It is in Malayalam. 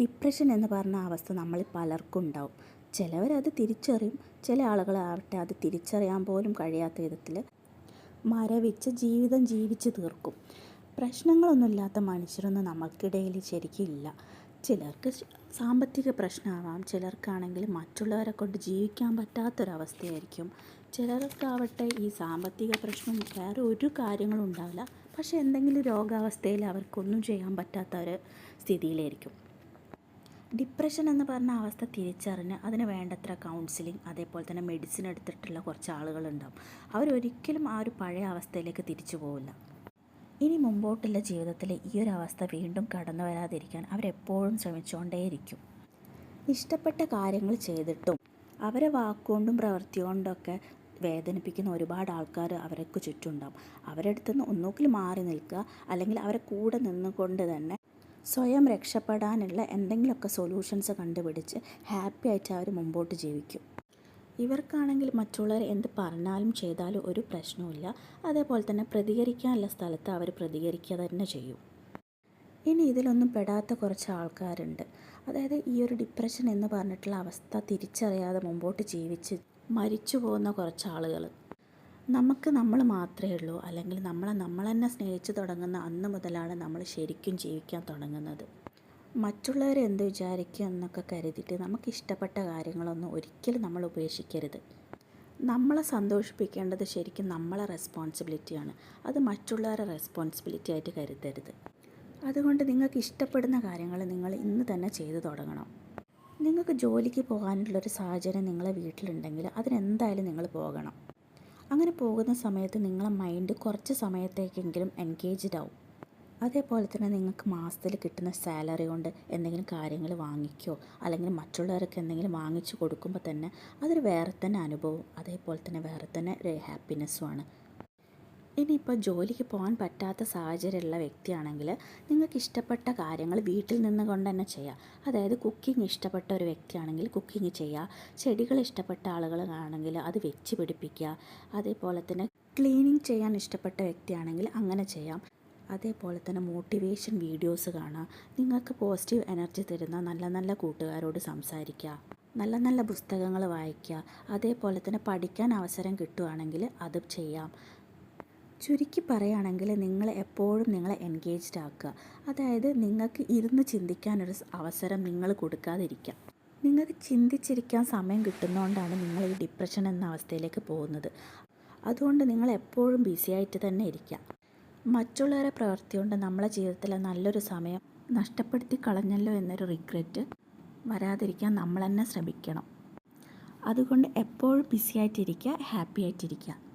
ഡിപ്രഷൻ എന്ന് പറഞ്ഞ അവസ്ഥ നമ്മളിൽ പലർക്കും ഉണ്ടാവും. ചിലവരത് തിരിച്ചറിയും. ചില ആളുകളാവട്ടെ അത് തിരിച്ചറിയാൻ പോലും കഴിയാത്ത വിധത്തിൽ മരവിച്ച് ജീവിതം ജീവിച്ച് തീർക്കും. പ്രശ്നങ്ങളൊന്നുമില്ലാത്ത മനുഷ്യരൊന്നും നമ്മൾക്കിടയിൽ ശരിക്കും ഇല്ല. ചിലർക്ക് സാമ്പത്തിക പ്രശ്നമാവാം. ചിലർക്കാണെങ്കിൽ മറ്റുള്ളവരെ കൊണ്ട് ജീവിക്കാൻ പറ്റാത്തൊരവസ്ഥയായിരിക്കും. ചിലർക്കാവട്ടെ ഈ സാമ്പത്തിക പ്രശ്നം വേറെ ഒരു കാര്യങ്ങളും ഉണ്ടാവില്ല. പക്ഷേ എന്തെങ്കിലും രോഗാവസ്ഥയിൽ അവർക്കൊന്നും ചെയ്യാൻ പറ്റാത്ത ഒരു സ്ഥിതിയിലായിരിക്കും. ഡിപ്രഷൻ എന്ന് പറഞ്ഞ അവസ്ഥ തിരിച്ചറിഞ്ഞ് അതിന് വേണ്ടത്ര കൗൺസിലിംഗ് അതേപോലെ തന്നെ മെഡിസിൻ എടുത്തിട്ടുള്ള കുറച്ച് ആളുകളുണ്ടാവും. അവരൊരിക്കലും ആ ഒരു പഴയ അവസ്ഥയിലേക്ക് തിരിച്ചു പോവില്ല. ഇനി മുമ്പോട്ടുള്ള ജീവിതത്തിൽ ഈ ഒരു അവസ്ഥ വീണ്ടും കടന്നു വരാതിരിക്കാൻ അവരെപ്പോഴും ശ്രമിച്ചുകൊണ്ടേയിരിക്കും ഇഷ്ടപ്പെട്ട കാര്യങ്ങൾ ചെയ്തിട്ടും അവരെ വാക്കുകൊണ്ടും പ്രവൃത്തി കൊണ്ടൊക്കെ വേദനിപ്പിക്കുന്ന ഒരുപാട് ആൾക്കാർ അവർക്ക് ചുറ്റുണ്ടാവും അവരുടെ അടുത്ത് ഒന്നുകിൽ മാറി നിൽക്കുക അല്ലെങ്കിൽ അവരെ കൂടെ നിന്നുകൊണ്ട് തന്നെ സ്വയം രക്ഷപ്പെടാനുള്ള എന്തെങ്കിലുമൊക്കെ സൊല്യൂഷൻസ് കണ്ടുപിടിച്ച് ഹാപ്പി ആയിട്ട് അവർ മുമ്പോട്ട് ജീവിക്കും. ഇവർക്കാണെങ്കിൽ മറ്റുള്ളവർ എന്ത് പറഞ്ഞാലും ചെയ്താലും ഒരു പ്രശ്നവുമില്ല. അതേപോലെ തന്നെ പ്രതികരിക്കാനുള്ള സ്ഥലത്ത് അവർ പ്രതികരിക്കുക തന്നെ ചെയ്യും. ഇനി ഇതിലൊന്നും പെടാത്ത കുറച്ച് ആൾക്കാരുണ്ട്. അതായത് ഈ ഒരു ഡിപ്രഷൻ എന്ന് പറഞ്ഞിട്ടുള്ള അവസ്ഥ തിരിച്ചറിയാതെ മുമ്പോട്ട് ജീവിച്ച് മരിച്ചു പോകുന്ന കുറച്ച് ആളുകൾ നമുക്ക് നമ്മൾ മാത്രമേ ഉള്ളൂ. അല്ലെങ്കിൽ നമ്മളെ നമ്മൾ തന്നെ സ്നേഹിച്ച് തുടങ്ങുന്ന അന്ന് മുതലാണ് നമ്മൾ ശരിക്കും ജീവിക്കാൻ തുടങ്ങുന്നത്. മറ്റുള്ളവർ എന്ത് വിചാരിക്കും എന്നൊക്കെ കരുതിയിട്ട് നമുക്ക് ഇഷ്ടപ്പെട്ട കാര്യങ്ങളൊന്നും ഒരിക്കലും നമ്മൾ ഉപേക്ഷിക്കരുത്. നമ്മളെ സന്തോഷിപ്പിക്കേണ്ടത് ശരിക്കും നമ്മളെ റെസ്പോൺസിബിലിറ്റിയാണ് അത് മറ്റുള്ളവരെ റെസ്പോൺസിബിലിറ്റി ആയിട്ട് കരുതരുത്. അതുകൊണ്ട് നിങ്ങൾക്ക് ഇഷ്ടപ്പെടുന്ന കാര്യങ്ങൾ നിങ്ങൾ ഇന്ന് തന്നെ ചെയ്തു തുടങ്ങണം. നിങ്ങൾക്ക് ജോലിക്ക് പോകാനുള്ളൊരു സാഹചര്യം നിങ്ങളെ വീട്ടിലുണ്ടെങ്കിൽ അതിനെന്തായാലും നിങ്ങൾ പോകണം. അങ്ങനെ പോകുന്ന സമയത്ത് നിങ്ങളുടെ മൈൻഡ് കുറച്ച് സമയത്തേക്കെങ്കിലും എൻഗേജ്ഡ് ആവും. അതേപോലെ തന്നെ നിങ്ങൾക്ക് മാസത്തിൽ കിട്ടുന്ന സാലറി കൊണ്ട് എന്തെങ്കിലും കാര്യങ്ങൾ വാങ്ങിക്കോ അല്ലെങ്കിൽ മറ്റുള്ളവർക്ക് എന്തെങ്കിലും വാങ്ങിച്ചു കൊടുക്കുമ്പോൾ തന്നെ അതൊരു വേറെ തന്നെ അനുഭവം. അതേപോലെ തന്നെ വേറെ തന്നെ ഒരു ഹാപ്പിനെസ്സുമാണ് ഇനിയിപ്പോൾ ജോലിക്ക് പോകാൻ പറ്റാത്ത സാഹചര്യമുള്ള വ്യക്തിയാണെങ്കിൽ നിങ്ങൾക്ക് ഇഷ്ടപ്പെട്ട കാര്യങ്ങൾ വീട്ടിൽ നിന്ന് കൊണ്ട് തന്നെ ചെയ്യാം. അതായത് കുക്കിംഗ് ഇഷ്ടപ്പെട്ട ഒരു വ്യക്തിയാണെങ്കിൽ കുക്കിംഗ് ചെയ്യുക ചെടികൾ ഇഷ്ടപ്പെട്ട ആളുകളാണെങ്കിൽ അത് വെച്ച് പിടിപ്പിക്കുക. അതേപോലെ തന്നെ ക്ലീനിങ് ചെയ്യാൻ ഇഷ്ടപ്പെട്ട വ്യക്തിയാണെങ്കിൽ അങ്ങനെ ചെയ്യാം. അതേപോലെ തന്നെ മോട്ടിവേഷൻ വീഡിയോസ് കാണുക. നിങ്ങൾക്ക് പോസിറ്റീവ് എനർജി തരുന്ന നല്ല നല്ല കൂട്ടുകാരോട് സംസാരിക്കുക. നല്ല നല്ല പുസ്തകങ്ങൾ വായിക്കുക. അതേപോലെ തന്നെ പഠിക്കാൻ അവസരം കിട്ടുകയാണെങ്കിൽ അത് ചെയ്യാം. ചുരുക്കി പറയുകയാണെങ്കിൽ നിങ്ങൾ എപ്പോഴും നിങ്ങളെ എൻഗേജ്ഡ് ആക്കുക. അതായത് നിങ്ങൾക്ക് ഇരുന്ന് ചിന്തിക്കാനൊരു അവസരം നിങ്ങൾ കൊടുക്കാതിരിക്കുക നിങ്ങൾക്ക് ചിന്തിച്ചിരിക്കാൻ സമയം കിട്ടുന്നതുകൊണ്ടാണ് നിങ്ങൾ ഈ ഡിപ്രഷൻ എന്ന അവസ്ഥയിലേക്ക് പോകുന്നത്. അതുകൊണ്ട് നിങ്ങൾ എപ്പോഴും ബിസി ആയിട്ട് തന്നെ ഇരിക്കുക മറ്റുള്ളവരെ പ്രവൃത്തി കൊണ്ട് നമ്മളെ ജീവിതത്തിലെ നല്ലൊരു സമയം നഷ്ടപ്പെടുത്തി കളഞ്ഞല്ലോ എന്നൊരു റിഗ്രറ്റ് വരാതിരിക്കാൻ നമ്മൾ തന്നെ ശ്രമിക്കണം. അതുകൊണ്ട് എപ്പോഴും ബിസി ആയിട്ടിരിക്കുക ഹാപ്പി ആയിട്ടിരിക്കുക.